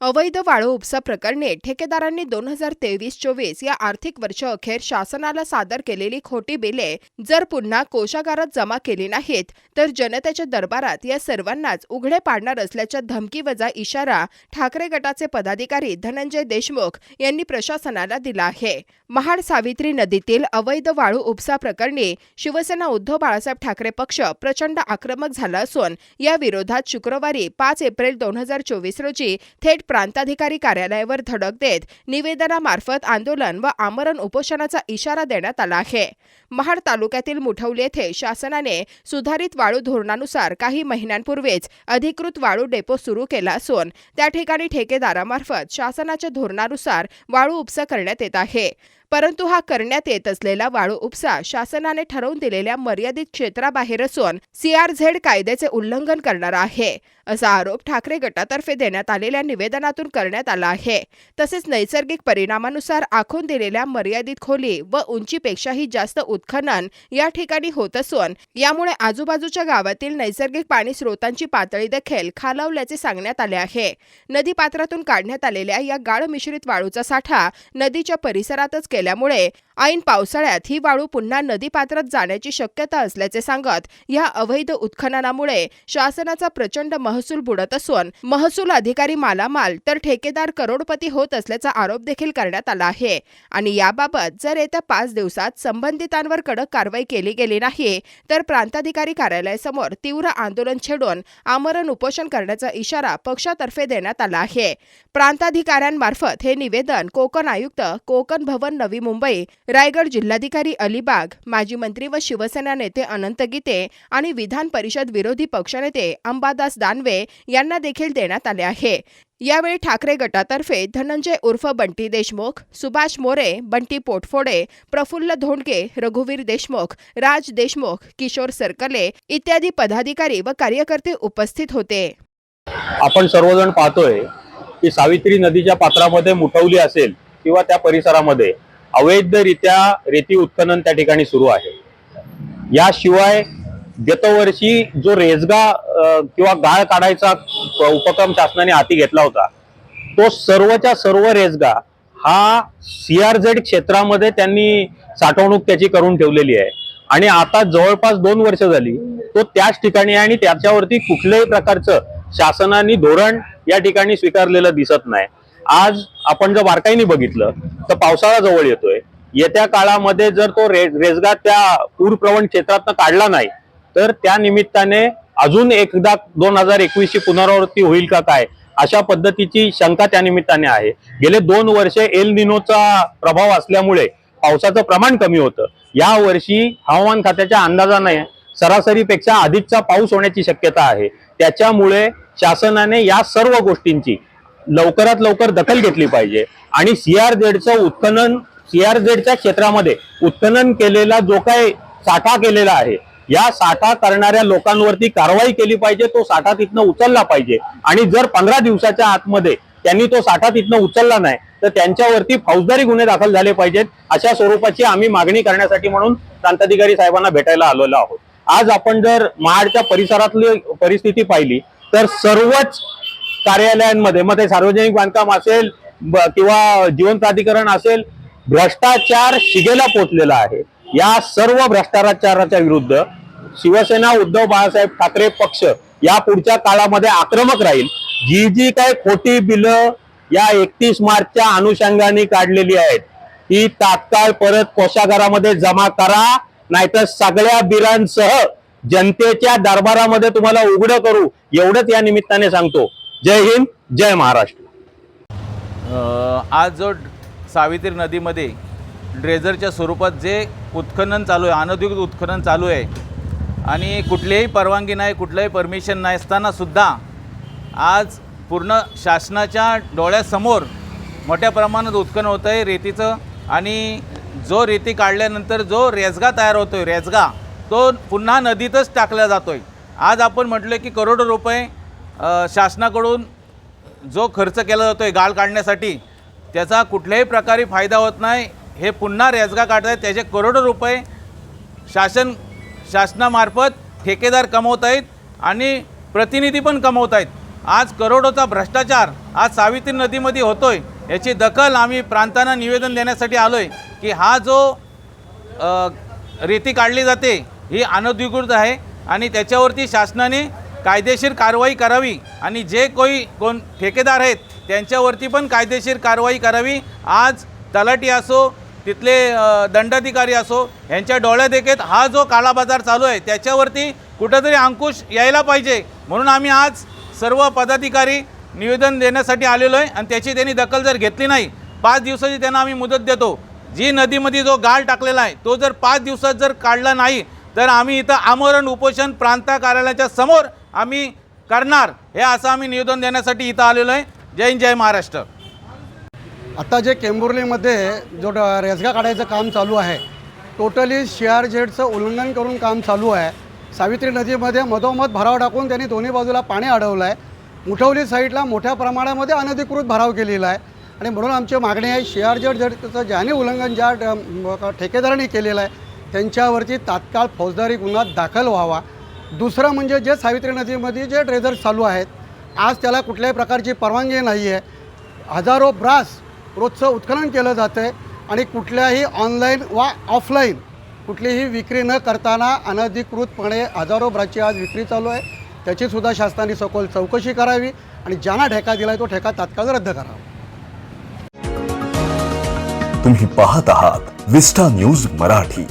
अवैध वाळू उपसा प्रकरणी ठेकेदारांनी दोन हजार तेवीस चोवीस या आर्थिक वर्ष अखेर शासनाला सादर केलेली खोटी बिले जर पुन्हा कोशागारात जमा केली नाहीत तर जनतेच्या दरबारात या सर्वांनाच उघडे पाडणार असल्याच्या धमकीवजा इशारा ठाकरे गटाचे पदाधिकारी धनंजय देशमुख यांनी प्रशासनाला दिला आहे. महाड सावित्री नदीतील अवैध वाळू उपसा प्रकरणी शिवसेना उद्धव बाळासाहेब ठाकरे पक्ष प्रचंड आक्रमक झाला असून या विरोधात शुक्रवारी पाच एप्रिल दोन हजार चोवीस रोजी थेट प्रांताधिकारी कार्यालयावर धडक देत निवेदनामार्फत आंदोलन व आमरण उपोषणाचा इशारा देण्यात आला आहे. महाड तालुक्यातील मुठवली येथे शासनाने सुधारित वाळू धोरणानुसार काही महिन्यांपूर्वीच अधिकृत वाळू डेपो सुरू केला असून त्या ठिकाणी ठेकेदारामार्फत शासनाच्या धोरणानुसार वाळू उपसा करण्यात येत आहे. परंतु हा करण्यात येत असलेला वाळू उपसा शासनाने ठरवून दिलेल्या मर्यादित क्षेत्राबाहेर असून सीआरझेड कायद्याचे उल्लंघन करणारा आहे असा आरोप ठाकरे गटातर्फे देण्यात आलेल्या निवेदनातून करण्यात आला आहे. तसेच नैसर्गिक परिणामानुसार आखून दिलेल्या मर्यादित खोली व उंचीपेक्षाही जास्त उत्खनन या ठिकाणी होत असून यामुळे आजूबाजूच्या गावातील नैसर्गिक पाणी स्रोतांची पातळी देखील खालावल्याचे सांगण्यात आले आहे. नदीपात्रातून काढण्यात आलेल्या या गाळ मिश्रित वाळूचा साठा नदीच्या परिसरातच केल्यामुळे ऐन पावसाळ्यात ही वाळू पुन्हा नदीपात्रात जाण्याची शक्यता असल्याचे सांगत या अवैध उत्खननामुळे शासनाचा प्रचंड महसूल बुडत असून महसूल अधिकारी मालामाल तर ठेकेदार करोडपती होत असल्याचा आरोप देखील करण्यात आला आहे. आणि याबाबत जर येत्या पाच दिवसात संबंधितांवर कडक कारवाई केली गेली नाही तर प्रांताधिकारी कार्यालयासमोर तीव्र आंदोलन छेडून आमरण उपोषण करण्याचा इशारा पक्षातर्फे देण्यात आला आहे. प्रांताधिकाऱ्यांमार्फत हे निवेदन कोकण आयुक्त कोकण भवन नवी मुंबई रायगड जिल्हाधिकारी अलिबाग माजी मंत्री व शिवसेना नेते अनंत गीते आणि विधान परिषद विरोधी पक्षनेते अंबादास दानवे यांना देखील देण्यात आले आहे. यावेळी ठाकरे गटातर्फे धनंजय उर्फ बंटी देशमुख सुभाष मोरे बंटी पोटफोडे प्रफुल्ल धोंडगे रघुवीर देशमुख राज देशमुख किशोर सरकले इत्यादी पदाधिकारी व कार्यकर्ते उपस्थित होते. आपण सर्वजण पाहतोय की सावित्री नदीच्या पात्रामध्ये मुठवली असेल किंवा त्या परिसरामध्ये अवैधरित्या रेती उत्खनन त्या ठिकाणी सुरू आहे. याशिवाय गतवर्षी जो रेजगा किंवा गाळ काढायचा उपक्रम शासनाने हाती घेतला होता तो सर्वच्या सर्व रेजगा हा सीआरझेड क्षेत्रामध्ये त्यांनी साठवणूक त्याची करून ठेवलेली आहे. आणि आता जवळपास दोन वर्ष झाली तो त्याच ठिकाणी आहे आणि त्याच्यावरती कुठल्याही प्रकारचं शासनाने धोरण या ठिकाणी स्वीकारलेलं दिसत नाही. आज आपण जर बारकाईने बघितलं तर पावसाळा जवळ येतोय. येत्या काळामध्ये जर तो रे रेजगा त्या पूरप्रवण क्षेत्रातनं काढला नाही तर त्या निमित्ताने अजून एकदा दोन हजार एकवीस ची पुनरावृत्ती होईल का काय अशा पद्धतीची शंका त्या निमित्ताने आहे. गेले दोन वर्षे एल निनोचा प्रभाव असल्यामुळे पावसाचं प्रमाण कमी होतं. या वर्षी हवामान खात्याच्या अंदाजाने सरासरीपेक्षा अधिकचा पाऊस होण्याची शक्यता आहे. त्याच्यामुळे शासनाने या सर्व गोष्टींची लवकरात लवकर दखल घेतली पाहिजे. आणि सीआरझेडचं उत्खनन सीआरझेडच्या क्षेत्रामध्ये उत्खनन केलेला जो काय साठा केलेला आहे या साठा करणाऱ्या लोकांवरती कारवाई केली पाहिजे तो साठा तिथनं उचलला पाहिजे. आणि जर पंधरा दिवसाच्या आतमध्ये त्यांनी तो साठा तिथनं उचलला नाही तर त्यांच्यावरती फौजदारी गुन्हे दाखल झाले पाहिजेत अशा स्वरूपाची आम्ही मागणी करण्यासाठी म्हणून प्रांताधिकारी साहेबांना भेटायला आलेलो आहोत. आज आपण जर महाडच्या परिसरातली परिस्थिती पाहिली तर सर्वच कार्यालयांमध्ये. मग ते सार्वजनिक बांधकाम असेल किंवा जीवन प्राधिकरण असेल भ्रष्टाचार शिगेला पोचलेला आहे. या सर्व भ्रष्टाचाराच्या विरुद्ध शिवसेना उद्धव बाळासाहेब ठाकरे पक्ष या पुढच्या काळामध्ये आक्रमक राहील. जी जी काय खोटी बिलं या एकतीस मार्चच्या अनुषंगाने काढलेली आहेत ती तात्काळ परत कोषागारामध्ये जमा करा नाहीतर सगळ्या बिलांसह जनतेच्या दरबारामध्ये तुम्हाला उघडं करू. एवढंच या निमित्ताने सांगतो. जय हिंद जय महाराष्ट्र. आज जो सावित्री नदीमध्ये ड्रेझरच्या स्वरूपात जे उत्खनन चालू आहे अनधिकृत उत्खनन चालू आहे आणि कुठलीही परवानगी नाही कुठलंही परमिशन नाही असतानासुद्धा आज पूर्ण शासनाच्या डोळ्यासमोर मोठ्या प्रमाणात उत्खनन होतं आहे रेतीचं आणि जो रेती काढल्यानंतर जो रेजगा तयार होतो आहे रेजगा तो पुन्हा नदीतच टाकला जातो आहे आज आपण म्हटलं की करोडो रुपये शासनाकडून जो खर्च केला जातो आहे गाळ काढण्यासाठी त्याचा कुठल्याही प्रकारे फायदा होत नाही. हे पुन्हा रेजगा काढत आहेत त्याचे करोडो रुपये शासन शासनामार्फत ठेकेदार कमवत आहेत आणि प्रतिनिधी पण कमवत आहेत आज करोडोचा भ्रष्टाचार आज सावित्री नदीमध्ये होतोय. याची दखल आम्ही प्रांतांना निवेदन देण्यासाठी आलो आहे की हा जो रेती काढली जाते ही अनधिकृत आहे आणि त्याच्यावरती शासनाने कायदेशीर कारवाई करावी आणि जे कोई कोण ठेकेदार आहेत त्यांच्यावरती पण कायदेशीर कारवाई करावी. आज तलाठी असो तिथले दंडाधिकारी असो यांच्या डोळ्यादेखीत हा जो काळा बाजार चालू आहे त्याच्यावरती कुठंतरी अंकुश यायला पाहिजे. म्हणून आम्ही आज सर्व पदाधिकारी निवेदन देण्यासाठी आलेलो आहे आणि त्याची त्यांनी दखल जर घेतली नाही पाच दिवसाची त्यांना आम्ही मुदत देतो. जी नदीमध्ये जो गाळ टाकलेला आहे तो जर पाच दिवसात जर काढला नाही तर आम्ही इथं आमरण उपोषण प्रांत कार्यालयाच्या समोर आम्ही करणार हे असं आम्ही निवेदन देण्यासाठी इथं आलेलो आहे. जय हिंद जय महाराष्ट्र. आता जे केंबुर्लीमध्ये जो ड- रेसगा काढायचं काम चालू आहे टोटली सी आर झेडचं उल्लंघन करून काम चालू आहे. सावित्री नदीमध्ये मधोमध भराव टाकून त्यांनी दोन्ही बाजूला पाणी अडवलं आहे मुठवली साईडला मोठ्या प्रमाणामध्ये अनधिकृत भराव केलेला आहे. आणि म्हणून आमची मागणी आहे सी आर झेड झेडचं ज्याने उल्लंघन ज्या ठेकेदारांनी केलेलं आहे त्यांच्यावरती तात्काळ फौजदारी गुन्हा दाखल व्हावा. दुसरं म्हणजे जे सावित्री नदीमध्ये जे ड्रेझर्स चालू आहेत आज त्याला कुठल्याही प्रकारची परवानगी नाही आहे हजारो ब्रास रोजचं उत्खनन केलं जातं आहे आणि कुठल्याही ऑनलाईन वा ऑफलाईन कुठलीही विक्री न करताना अनधिकृतपणे हजारो ब्रासची आज विक्री चालू आहे. त्याचीसुद्धा शासनाने सखोल चौकशी करावी आणि ज्यांना ठेका दिला आहे तो ठेका तात्काळ रद्द करावा. तुम्ही पाहत आहात विस्टा न्यूज मराठी.